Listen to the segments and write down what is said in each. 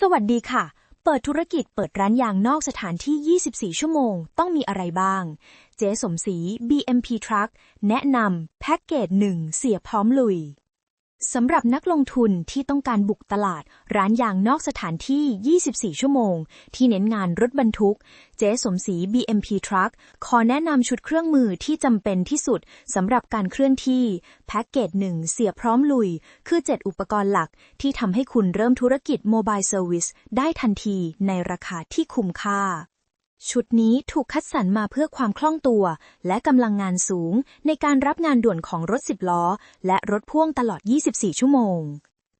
สวัสดีค่ะ เปิดธุรกิจเปิดร้านยางนอกสถานที่ 24 ชั่วโมง ต้องมีอะไรบ้าง เจ๊สมศรี BMP Truck แนะนำแพ็กเกจหนึ่งเสียพร้อมลุย สำหรับนักลงทุนที่ต้องการบุกตลาดร้านยางนอกสถานที่ 24 ชั่วโมง ที่เน้นงานรถบรรทุก เจ๊สมศรี BMP Truck ขอแนะนำชุดเครื่องมือที่จำเป็นที่สุดสำหรับการเคลื่อนที่ แพ็กเกจหนึ่งเสียพร้อมลุย คือ 7 อุปกรณ์หลักที่ทำให้คุณเริ่มธุรกิจโมบายเซอร์วิสได้ทันทีในราคาที่คุ้มค่า ชุดนี้ถูกคัดสรรมาเพื่อความคล่องตัว และกำลังงานสูงในการรับงานด่วนของรถ10ล้อ และรถพ่วงตลอด 24 ชั่วโมง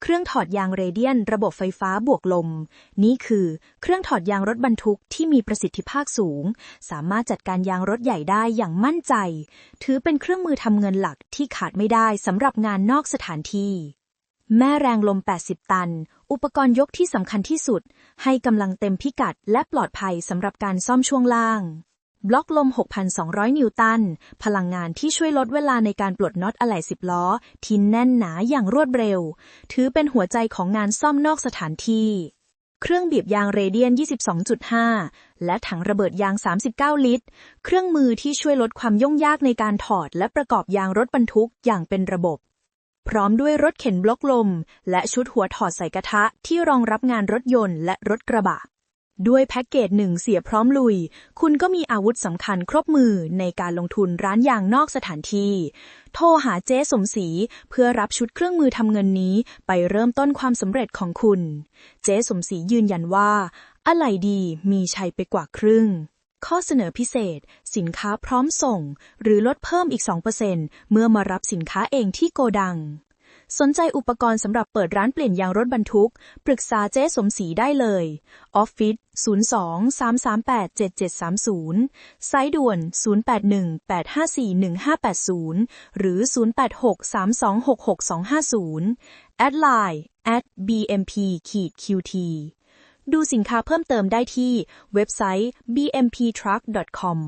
เครื่องถอดยางเรเดียน ระบบไฟฟ้าบวกลม นี่คือเครื่องถอดยางรถบรรทุกที่มีประสิทธิภาพสูง สามารถจัดการยางรถใหญ่ได้อย่างมั่นใจ ถือเป็นเครื่องมือทำเงินหลักที่ขาดไม่ได้สำหรับงานนอกสถานที่ แม่แรงลม 80 ตัน อุปกรณ์ยกที่สำคัญที่สุด ให้กำลังเต็มพิกัดและปลอดภัยสำหรับการซ่อมช่วงล่าง บล็อกลม 6,200 นิวตัน พลังงานที่ช่วยลดเวลาในการปลดน็อตอะไหล่10 ล้อ ที่แน่นหนาอย่างรวดเร็ว ถือเป็นหัวใจของงานซ่อมนอกสถานที่ เครื่องบีบยางเรเดียน 22.5 และถังระเบิดยาง 39 ลิตร เครื่องมือที่ช่วยลดความยุ่งยากในการถอดและประกอบยางรถบรรทุกอย่างเป็นระบบ พร้อมด้วยรถเข็นบล็อกลม และชุดหัวถอดใส่กระทะที่รองรับงานรถยนต์และรถกระบะ ด้วยแพ็กเกจหนึ่งเสียพร้อมลุย คุณก็มีอาวุธสำคัญครบมือในการลงทุนร้านยางนอกสถานที่ โทรหาเจ๊สมศรีเพื่อรับชุดเครื่องมือทำเงินนี้ไปเริ่มต้นความสำเร็จของคุณ เจ๊สมศรียืนยันว่า อะไรดีมีชัยไปกว่าครึ่ง ข้อเสนอพิเศษ สินค้าพร้อมส่ง หรือลดเพิ่มอีก 2%เมื่อมารับสินค้าเองที่โกดัง สนใจอุปกรณ์สำหรับเปิดร้านเปลี่ยนยางรถบรรทุก ปรึกษาเจ๊สมศรีได้เลยออฟฟิศ02-338-7730ไซต์ด่วน 0818541580 หรือ 0863266250 แอดไลน์ at bmp-qt ดูสินค้าเพิ่มเติมได้ที่เว็บไซต์ bmptruck.com